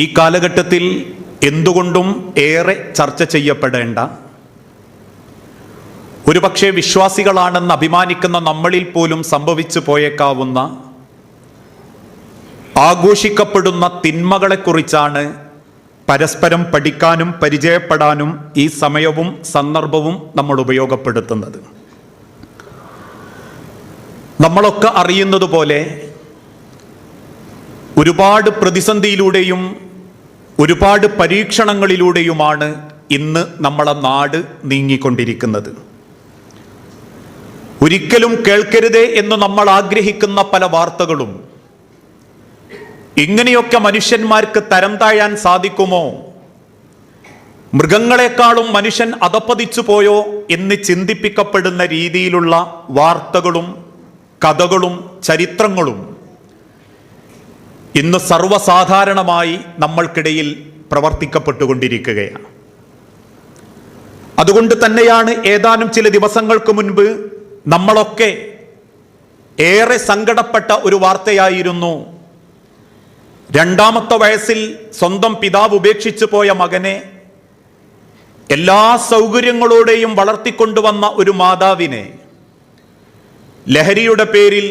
ഈ കാലഘട്ടത്തിൽ എന്തുകൊണ്ടും ഏറെ ചർച്ച ചെയ്യപ്പെടേണ്ട ഒരുപക്ഷെ വിശ്വാസികളാണെന്ന് അഭിമാനിക്കുന്ന നമ്മളിൽ പോലും സംഭവിച്ചു പോയേക്കാവുന്ന ആഘോഷിക്കപ്പെടുന്ന തിന്മകളെക്കുറിച്ചാണ് പരസ്പരം പഠിക്കാനും പരിചയപ്പെടാനും ഈ സമയവും സന്ദർഭവും നമ്മൾ ഉപയോഗപ്പെടുത്തുന്നത്. നമ്മളൊക്കെ അറിയുന്നത് പോലെ ഒരുപാട് പ്രതിസന്ധിയിലൂടെയും ഒരുപാട് പരീക്ഷണങ്ങളിലൂടെയുമാണ് ഇന്ന് നമ്മളെ നാട് നീങ്ങിക്കൊണ്ടിരിക്കുന്നത്. ഒരിക്കലും കേൾക്കരുതേ എന്ന് നമ്മൾ ആഗ്രഹിക്കുന്ന പല വാർത്തകളും. ഇങ്ങനെയൊക്കെ മനുഷ്യന്മാർക്ക് തരം താഴാൻ സാധിക്കുമോ? മൃഗങ്ങളെക്കാളും മനുഷ്യൻ അതപ്പതിച്ചു പോയോ എന്ന് ചിന്തിപ്പിക്കപ്പെടുന്ന രീതിയിലുള്ള വാർത്തകളും കഥകളും ചരിത്രങ്ങളും. ഇന്ന് സർവസാധാരണമായി നമ്മൾക്കിടയിൽ പ്രവർത്തിക്കപ്പെട്ടുകൊണ്ടിരിക്കുകയാണ്. അതുകൊണ്ട് തന്നെയാണ് ഏതാനും ചില ദിവസങ്ങൾക്ക് മുൻപ് നമ്മളൊക്കെ ഏറെ സങ്കടപ്പെട്ട ഒരു വാർത്തയായിരുന്നു. രണ്ടാമത്തെ വയസ്സിൽ സ്വന്തം പിതാവ് ഉപേക്ഷിച്ചു പോയ മകനെ എല്ലാ സൗകര്യങ്ങളോടെയും വളർത്തിക്കൊണ്ടുവന്ന ഒരു മാതാവിനെ ലഹരിയുടെ പേരിൽ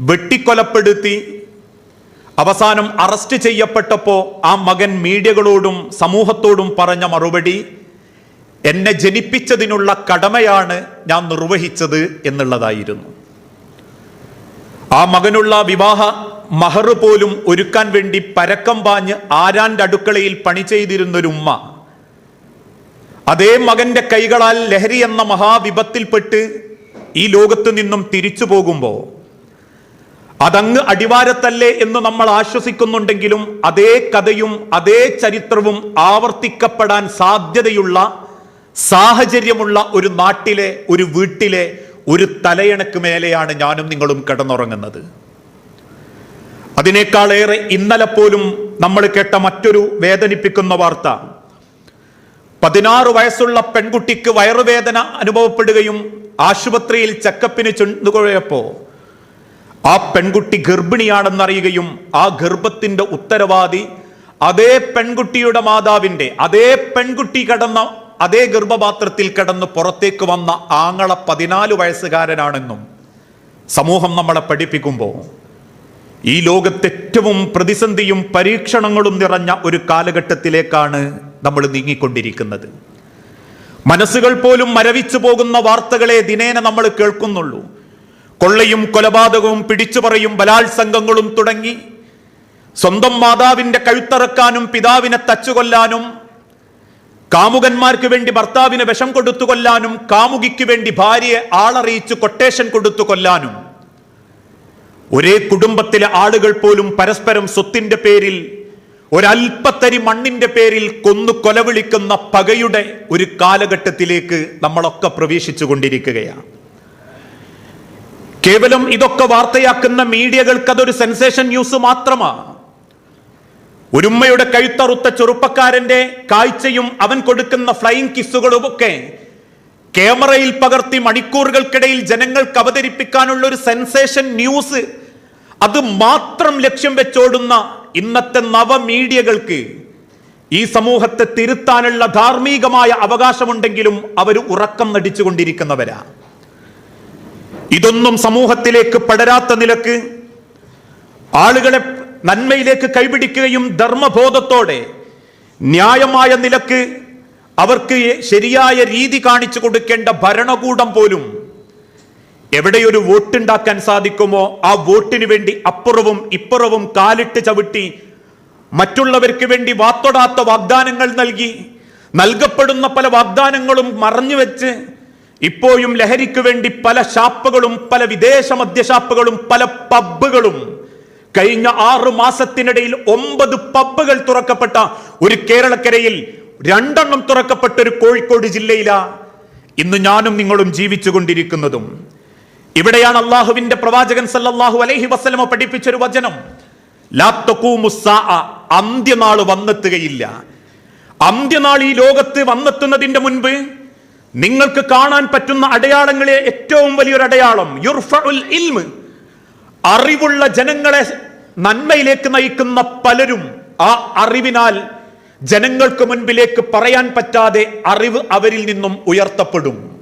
വെട്ടിക്കൊലപ്പെടുത്തി അവസാനം അറസ്റ്റ് ചെയ്യപ്പെട്ടപ്പോൾ ആ മകൻ മീഡിയകളോടും സമൂഹത്തോടും പറഞ്ഞ മറുപടി എന്നെ ജനിപ്പിച്ചതിനുള്ള കടമയാണ് ഞാൻ നിർവഹിച്ചത് എന്നുള്ളതായിരുന്നു. ആ മകനുള്ള വിവാഹ മഹർ പോലും ഒരുക്കാൻ വേണ്ടി പരക്കം പാഞ്ഞ് ആരാന്റെ അടുക്കളയിൽ പണി ചെയ്തിരുന്നൊരു ഉമ്മ അതേ മകന്റെ കൈകളാൽ ലഹരി എന്ന മഹാവിപത്തിൽപ്പെട്ട് ഈ ലോകത്ത് നിന്നും തിരിച്ചു പോകുമ്പോൾ അതങ്ങ് അടിവാരത്തല്ലേ എന്ന് നമ്മൾ ആശ്വസിക്കുന്നുണ്ടെങ്കിലും അതേ കഥയും അതേ ചരിത്രവും ആവർത്തിക്കപ്പെടാൻ സാധ്യതയുള്ള സാഹചര്യമുള്ള ഒരു നാട്ടിലെ ഒരു വീട്ടിലെ ഒരു തലയണക്ക് മേലെയാണ് ഞാനും നിങ്ങളും കിടന്നുറങ്ങുന്നത്. അതിനേക്കാളേറെ ഇന്നലെ പോലും നമ്മൾ കേട്ട മറ്റൊരു വേദനിപ്പിക്കുന്ന വാർത്ത. പതിനാറ് വയസ്സുള്ള പെൺകുട്ടിക്ക് വയറുവേദന അനുഭവപ്പെടുകയും ആശുപത്രിയിൽ ചെക്കപ്പിന് ചെന്നുകൊഴയപ്പോ ആ പെൺകുട്ടി ഗർഭിണിയാണെന്നറിയുകയും ആ ഗർഭത്തിന്റെ ഉത്തരവാദി അതേ പെൺകുട്ടിയുടെ മാതാവിന്റെ അതേ പെൺകുട്ടി കടന്ന അതേ ഗർഭപാത്രത്തിൽ കടന്ന് പുറത്തേക്ക് വന്ന ആങ്ങള പതിനാല് വയസ്സുകാരനാണെന്നും സമൂഹം നമ്മളെ പഠിപ്പിക്കുമ്പോൾ ഈ ലോകത്ത് ഏറ്റവും പ്രതിസന്ധിയും പരീക്ഷണങ്ങളും നിറഞ്ഞ ഒരു കാലഘട്ടത്തിലേക്കാണ് നമ്മൾ നീങ്ങിക്കൊണ്ടിരിക്കുന്നത്. മനസ്സുകൾ പോലും മരവിച്ചു പോകുന്ന വാർത്തകളെ ദിനേന നമ്മൾ കേൾക്കുന്നുള്ളൂ. കൊള്ളയും കൊലപാതകവും പിടിച്ചുപറയും ബലാത്സംഗങ്ങളും തുടങ്ങി. സ്വന്തം മാതാവിന്റെ കഴുത്തറക്കാനും പിതാവിനെ തച്ചുകൊല്ലാനും കാമുകന്മാർക്ക് വേണ്ടി ഭർത്താവിന് വിഷം കൊടുത്തു കൊല്ലാനും കാമുകിക്ക് വേണ്ടി ഭാര്യയെ ആളറിയിച്ച് കൊട്ടേഷൻ കൊടുത്തു കൊല്ലാനും ഒരേ കുടുംബത്തിലെ ആളുകൾ പോലും പരസ്പരം സ്വത്തിന്റെ പേരിൽ ഒരൽപ്പത്തരി മണ്ണിന്റെ പേരിൽ കൊന്നു കൊലവിളിക്കുന്ന പകയുടെ ഒരു കാലഘട്ടത്തിലേക്ക് നമ്മളൊക്കെ പ്രവേശിച്ചു കൊണ്ടിരിക്കുകയാണ് കേവലം ഇതൊക്കെ വാർത്തയാക്കുന്ന മീഡിയകൾക്ക് അതൊരു സെൻസേഷൻ ന്യൂസ് മാത്രമാണ് ഒരുമ്മയുടെ കഴുത്തറുത്ത ചെറുപ്പക്കാരന്റെ കാഴ്ചയും അവൻ കൊടുക്കുന്ന ഫ്ലൈയിങ് കിസ്സുകളും ഒക്കെ ക്യാമറയിൽ പകർത്തി മണിക്കൂറുകൾക്കിടയിൽ ജനങ്ങൾക്ക് അവതരിപ്പിക്കാനുള്ള ഒരു സെൻസേഷൻ ന്യൂസ് അത് മാത്രം ലക്ഷ്യം വെച്ചോടുന്ന ഇന്നത്തെ നവമീഡിയകൾക്ക് ഈ സമൂഹത്തെ തിരുത്താനുള്ള ധാർമ്മികമായ അവകാശമുണ്ടെങ്കിലും അവർ ഉറക്കം നടിച്ചുകൊണ്ടിരിക്കുന്നവരാ. ഇതൊന്നും സമൂഹത്തിലേക്ക് പടരാത്ത നിലയ്ക്ക് ആളുകളെ നന്മയിലേക്ക് കൈപിടിക്കുകയും ധർമ്മബോധത്തോടെ ന്യായമായ നിലയ്ക്ക് അവർക്ക് ശരിയായ രീതി കാണിച്ചു കൊടുക്കേണ്ട ഭരണകൂടം പോലും എവിടെയൊരു വോട്ടുണ്ടാക്കാൻ സാധിക്കുമോ ആ വോട്ടിന് വേണ്ടി അപ്പുറവും ഇപ്പുറവും കാലിട്ട് ചവിട്ടി മറ്റുള്ളവർക്ക് വേണ്ടി വാത്തൊടാത്ത വാഗ്ദാനങ്ങൾ നൽകി നൽകപ്പെടുന്ന പല വാഗ്ദാനങ്ങളും മറഞ്ഞു വെച്ച് ഇപ്പോഴും ലഹരിക്ക് വേണ്ടി പല ഷാപ്പുകളും പല വിദേശ മദ്യഷാപ്പുകളും പല പബ്ബുകളും. കഴിഞ്ഞ ആറു മാസത്തിനിടയിൽ ഒമ്പത് പബ്ബുകൾ തുറക്കപ്പെട്ട ഒരു കേരളക്കരയിൽ രണ്ടെണ്ണം തുറക്കപ്പെട്ട ഒരു കോഴിക്കോട് ജില്ലയിലാ ഇന്ന് ഞാനും നിങ്ങളും ജീവിച്ചു കൊണ്ടിരിക്കുന്നതും ഇവിടെയാണ് അള്ളാഹുവിന്റെ പ്രവാചകൻ സല്ലാഹു അലൈഹി വസ്ലമ പഠിപ്പിച്ച ഒരു വചനം അന്ത്യനാൾ വന്നെത്തുകയില്ല. അന്ത്യനാൾ ഈ ലോകത്ത് വന്നെത്തുന്നതിന്റെ മുൻപ് നിങ്ങൾക്ക് കാണാൻ പറ്റുന്ന അടയാളങ്ങളെ ഏറ്റവും വലിയൊരു അടയാളം യുർഫുൽ ഇൽമ്. അറിവുള്ള ജനങ്ങളെ നന്മയിലേക്ക് നയിക്കുന്ന പലരും ആ അറിവിനാൽ ജനങ്ങൾക്ക് മുൻപിലേക്ക് പറയാൻ പറ്റാതെ അറിവ് അവരിൽ നിന്നും ഉയർത്തപ്പെടും.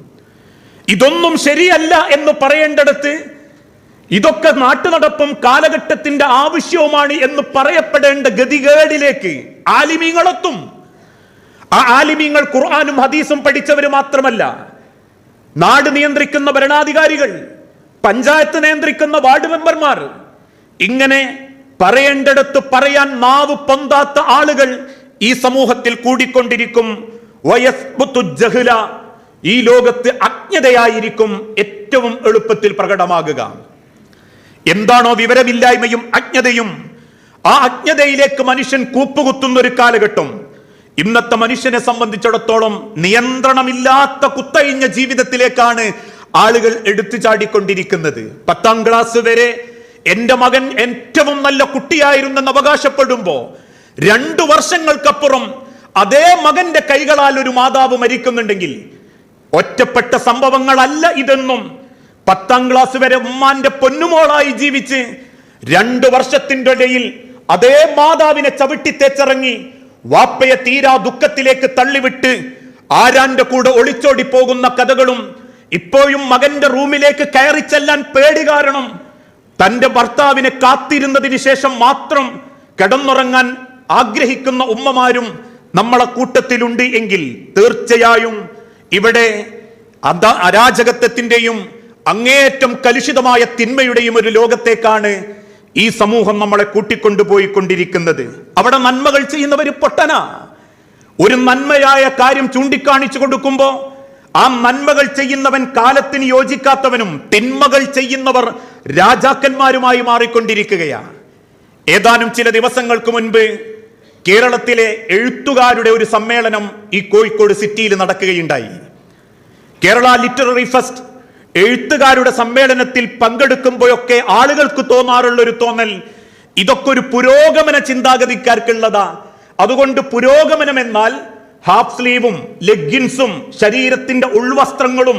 ഇതൊന്നും ശരിയല്ല എന്ന് പറയേണ്ടടുത്ത് ഇതൊക്കെ നാട്ടുനടപ്പും കാലഘട്ടത്തിന്റെ ആവശ്യവുമാണ് എന്ന് പറയപ്പെടേണ്ട ഗതികേടിലേക്ക് ആലിമീങ്ങളെത്തും. ആ ആലിമീങ്ങൾ ഖുർആാനും ഹദീസും പഠിച്ചവർ മാത്രമല്ല നാട് നിയന്ത്രിക്കുന്ന ഭരണാധികാരികൾ പഞ്ചായത്ത് നിയന്ത്രിക്കുന്ന വാർഡ് മെമ്പർമാർ ഇങ്ങനെ പറയേണ്ടടുത്ത് പറയാൻ നാവ് പൊന്താത്ത ആളുകൾ ഈ സമൂഹത്തിൽ കൂടിക്കൊണ്ടിരിക്കും. വയസ്ബുത്തുജഹുല ഈ ലോകത്ത് അജ്ഞതയായിരിക്കും ഏറ്റവും എളുപ്പത്തിൽ പ്രകടമാകുക. എന്താണോ വിവരമില്ലായ്മയും അജ്ഞതയും ആ അജ്ഞതയിലേക്ക് മനുഷ്യൻ കൂപ്പുകുത്തുന്ന ഒരു കാലഘട്ടം. ഇന്നത്തെ മനുഷ്യനെ സംബന്ധിച്ചിടത്തോളം നിയന്ത്രണമില്ലാത്ത കുത്തഴിഞ്ഞ ജീവിതത്തിലേക്കാണ് ആളുകൾ എടുത്തു ചാടിക്കൊണ്ടിരിക്കുന്നത്. പത്താം ക്ലാസ് വരെ എന്റെ മകൻ ഏറ്റവും നല്ല കുട്ടിയായിരുന്നെന്ന് അവകാശപ്പെടുമ്പോ രണ്ടു വർഷങ്ങൾക്കപ്പുറം അതേ മകന്റെ കൈകളാൽ ഒരു മാതാവ് മരിക്കുന്നുണ്ടെങ്കിൽ ഒറ്റപ്പെട്ട സംഭവങ്ങളല്ല ഇതെന്നും പത്താം ക്ലാസ് വരെ ഉമ്മാന്റെ പൊന്നുമോളായി ജീവിച്ച് രണ്ടു വർഷത്തിന്റെ ഇടയിൽ അതേ മാതാവിനെ ചവിട്ടിത്തേച്ചിറങ്ങി വാപ്പയെ തീരാ ദുഃഖത്തിലേക്ക് തള്ളിവിട്ട് ആരാന്റെ കൂടെ ഒളിച്ചോടി പോകുന്ന കഥകളും ഇപ്പോഴും മകന്റെ റൂമിലേക്ക് കയറി ചെല്ലാൻ പേടി കാരണം തന്റെ ഭർത്താവിനെ കാത്തിരുന്നതിന് ശേഷം മാത്രം കിടന്നുറങ്ങാൻ ആഗ്രഹിക്കുന്ന ഉമ്മമാരും നമ്മളെ കൂട്ടത്തിലുണ്ട് എങ്കിൽ തീർച്ചയായും ഇവിടെ അരാജകത്വത്തിന്റെയും അങ്ങേയറ്റം കലുഷിതമായ തിന്മയുടെയും ഒരു ലോകത്തേക്കാണ് ഈ സമൂഹം നമ്മളെ കൂട്ടിക്കൊണ്ടുപോയിക്കൊണ്ടിരിക്കുന്നത്. അവിടെ നന്മകൾ ചെയ്യുന്നവർ പൊട്ടന. ഒരു നന്മയായ കാര്യം ചൂണ്ടിക്കാണിച്ചു കൊടുക്കുമ്പോ ആ നന്മകൾ ചെയ്യുന്നവൻ കാലത്തിന് യോജിക്കാത്തവനും തിന്മകൾ ചെയ്യുന്നവർ രാജാക്കന്മാരുമായി മാറിക്കൊണ്ടിരിക്കുകയാണ് ഏതാനും ചില ദിവസങ്ങൾക്ക് മുൻപ് കേരളത്തിലെ എഴുത്തുകാരുടെ ഒരു സമ്മേളനം ഈ കോഴിക്കോട് സിറ്റിയിൽ നടക്കുകയുണ്ടായി. കേരള ലിറ്റററി ഫെസ്റ്റ് എഴുത്തുകാരുടെ സമ്മേളനത്തിൽ പങ്കെടുക്കുമ്പോഴൊക്കെ ആളുകൾക്ക് തോന്നാറുള്ള ഒരു തോന്നൽ ഇതൊക്കെ ഒരു പുരോഗമന ചിന്താഗതിക്കാർക്കുള്ളതാ. അതുകൊണ്ട് പുരോഗമനം എന്നാൽ ഹാഫ് സ്ലീവും ലെഗിൻസും ശരീരത്തിന്റെ ഉൾവസ്ത്രങ്ങളും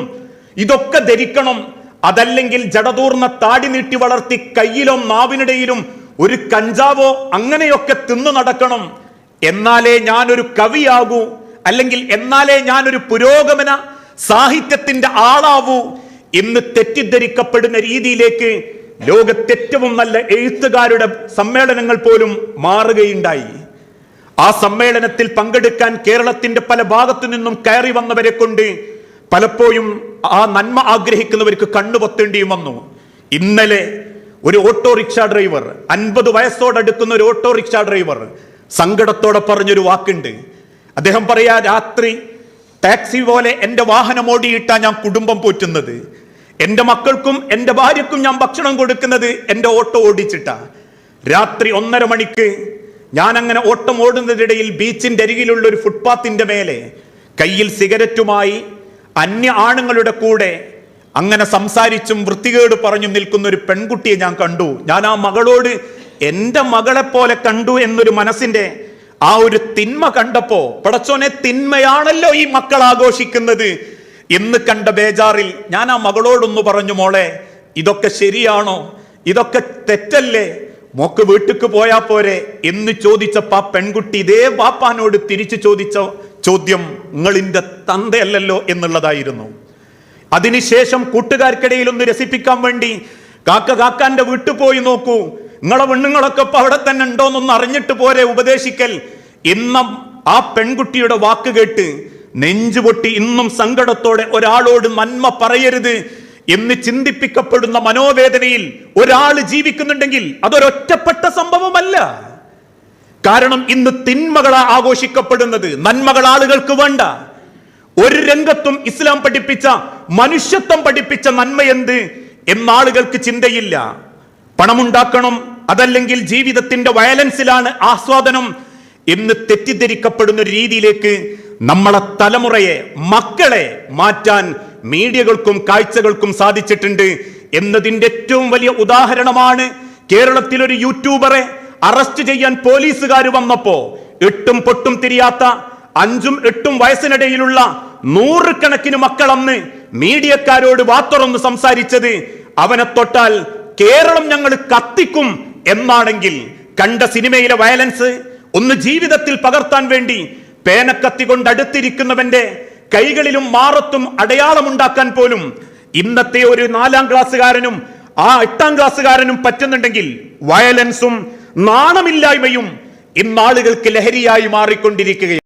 ഇതൊക്കെ ധരിക്കണം. അതല്ലെങ്കിൽ ജടതൂർന്ന താടി നീട്ടി വളർത്തി കയ്യിലും നാവിനിടയിലും ഒരു കഞ്ചാവോ അങ്ങനെയൊക്കെ തിന്നു നടക്കണം. എന്നാലേ ഞാനൊരു കവിയാകൂ അല്ലെങ്കിൽ എന്നാലേ ഞാനൊരു പുരോഗമന സാഹിത്യത്തിന്റെ ആളാവൂ എന്ന് തെറ്റിദ്ധരിക്കപ്പെടുന്ന രീതിയിലേക്ക് ലോകത്തേറ്റവും നല്ല എഴുത്തുകാരുടെ സമ്മേളനങ്ങൾ പോലും മാറുകയുണ്ടായി. ആ സമ്മേളനത്തിൽ പങ്കെടുക്കാൻ കേരളത്തിന്റെ പല ഭാഗത്തു നിന്നും കയറി വന്നവരെ കൊണ്ട് പലപ്പോഴും ആ നന്മ ആഗ്രഹിക്കുന്നവർക്ക് കണ്ണുപൊത്തേണ്ടിയും വന്നു. ഇന്നലെ ഒരു ഓട്ടോറിക്ഷ ഡ്രൈവർ അൻപത് വയസ്സോടടുക്കുന്ന ഒരു ഓട്ടോറിക്ഷ ഡ്രൈവർ സങ്കടത്തോടെ പറഞ്ഞൊരു വാക്കുണ്ട്. അദ്ദേഹം പറയാ രാത്രി ടാക്സി പോലെ എന്റെ വാഹനം ഓടിയിട്ടാ ഞാൻ കുടുംബം പോറ്റുന്നത്. എന്റെ മക്കൾക്കും എന്റെ ഭാര്യക്കും ഞാൻ ഭക്ഷണം കൊടുക്കുന്നത് എന്റെ ഓട്ടോ ഓടിച്ചിട്ടാ. രാത്രി ഒന്നര മണിക്ക് ഞാൻ അങ്ങനെ ഓട്ടം ഓടുന്നതിനിടയിൽ ബീച്ചിന്റെ അരികിലുള്ള ഒരു ഫുട്പാത്തിന്റെ മേലെ കയ്യിൽ സിഗരറ്റുമായി അന്യ ആണുങ്ങളുടെ കൂടെ അങ്ങനെ സംസാരിച്ചും വൃത്തികേട് പറഞ്ഞും നിൽക്കുന്ന ഒരു പെൺകുട്ടിയെ ഞാൻ കണ്ടു. ഞാൻ ആ മകളോട് എന്റെ മകളെ പോലെ കണ്ടു എന്നൊരു മനസ്സിന്റെ ആ ഒരു തിന്മ കണ്ടപ്പോ പടച്ചോനെ തിന്മയാണല്ലോ ഈ മക്കൾ ആഘോഷിക്കുന്നത്. എന്ന് കണ്ട ബേജാറിൽ ഞാൻ ആ മകളോടൊന്ന് പറഞ്ഞു മോളെ ഇതൊക്കെ ശരിയാണോ? ഇതൊക്കെ തെറ്റല്ലേ? മോക്ക് വീട്ടിക്ക് പോയാ പോരെ. എന്ന് ചോദിച്ചപ്പോ ആ പെൺകുട്ടി ഇതേ വാപ്പാനോട് തിരിച്ചു ചോദിച്ച ചോദ്യം നിങ്ങളിന്റെ തന്തയല്ലല്ലോ? എന്നുള്ളതായിരുന്നു. അതിനുശേഷം കൂട്ടുകാർക്കിടയിൽ ഒന്ന് രസിപ്പിക്കാൻ വേണ്ടി കാക്ക കാക്കാന്റെ വീട്ടിൽ പോയി നോക്കൂ. നിങ്ങളെ പെണ്ണുങ്ങളൊക്കെ ഇപ്പൊ അവിടെ തന്നെ ഉണ്ടോന്നൊന്ന് അറിഞ്ഞിട്ട് പോരെ ഉപദേശിക്കൽ. എന്ന ആ പെൺകുട്ടിയുടെ വാക്ക് കേട്ട് നെഞ്ചുപൊട്ടി ഇന്നും സങ്കടത്തോടെ ഒരാളോട് നന്മ പറയരുത് എന്ന് ചിന്തിപ്പിക്കപ്പെടുന്ന മനോവേദനയിൽ ഒരാൾ ജീവിക്കുന്നുണ്ടെങ്കിൽ അതൊരൊറ്റപ്പെട്ട സംഭവമല്ല. കാരണം ഇന്ന് തിന്മകളാ ആഘോഷിക്കപ്പെടുന്നത് നന്മകൾ ആളുകൾക്ക് വേണ്ട. ഒരു രംഗത്തും ഇസ്ലാം പഠിപ്പിച്ച മനുഷ്യത്വം പഠിപ്പിച്ച നന്മ എന്ത് എന്നാളുകൾക്ക് ചിന്തയില്ല. പണമുണ്ടാക്കണം അതല്ലെങ്കിൽ ജീവിതത്തിന്റെ വയലൻസിലാണ് ആസ്വാദനം എന്ന് തെറ്റിദ്ധരിക്കപ്പെടുന്ന രീതിയിലേക്ക് നമ്മളെ തലമുറയെ മക്കളെ മാറ്റാൻ മീഡിയകൾക്കും കാഴ്ചകൾക്കും സാധിച്ചിട്ടുണ്ട് എന്നതിന്റെ ഏറ്റവും വലിയ ഉദാഹരണമാണ് കേരളത്തിൽ ഒരു യൂട്യൂബറെ അറസ്റ്റ് ചെയ്യാൻ പോലീസുകാർ വന്നപ്പോ എട്ടും പൊട്ടും തിരിയാത്ത അഞ്ചും എട്ടും വയസ്സിനിടയിലുള്ള നൂറുകണക്കിന് മക്കൾ അന്ന് മീഡിയക്കാരോട് വാത്തുറന്ന് സംസാരിച്ചത് അവനെ തൊട്ടാൽ കേരളം ഞങ്ങൾ കത്തിക്കും എന്നാണെങ്കിൽ കണ്ട സിനിമയിലെ വയലൻസ് ഒന്ന് ജീവിതത്തിൽ പകർത്താൻ വേണ്ടി പേനക്കത്തി കൊണ്ട് അടുത്തിരിക്കുന്നവന്റെ കൈകളിലും മാറത്തും അടയാളമുണ്ടാക്കാൻ പോലും ഇന്നത്തെ ഒരു നാലാം ക്ലാസ്സുകാരനും ആ എട്ടാം ക്ലാസ്സുകാരനും പറ്റുന്നുണ്ടെങ്കിൽ വയലൻസും നാണമില്ലായ്മയും ഇന്നാളുകൾക്ക് ലഹരിയായി മാറിക്കൊണ്ടിരിക്കുകയാണ്.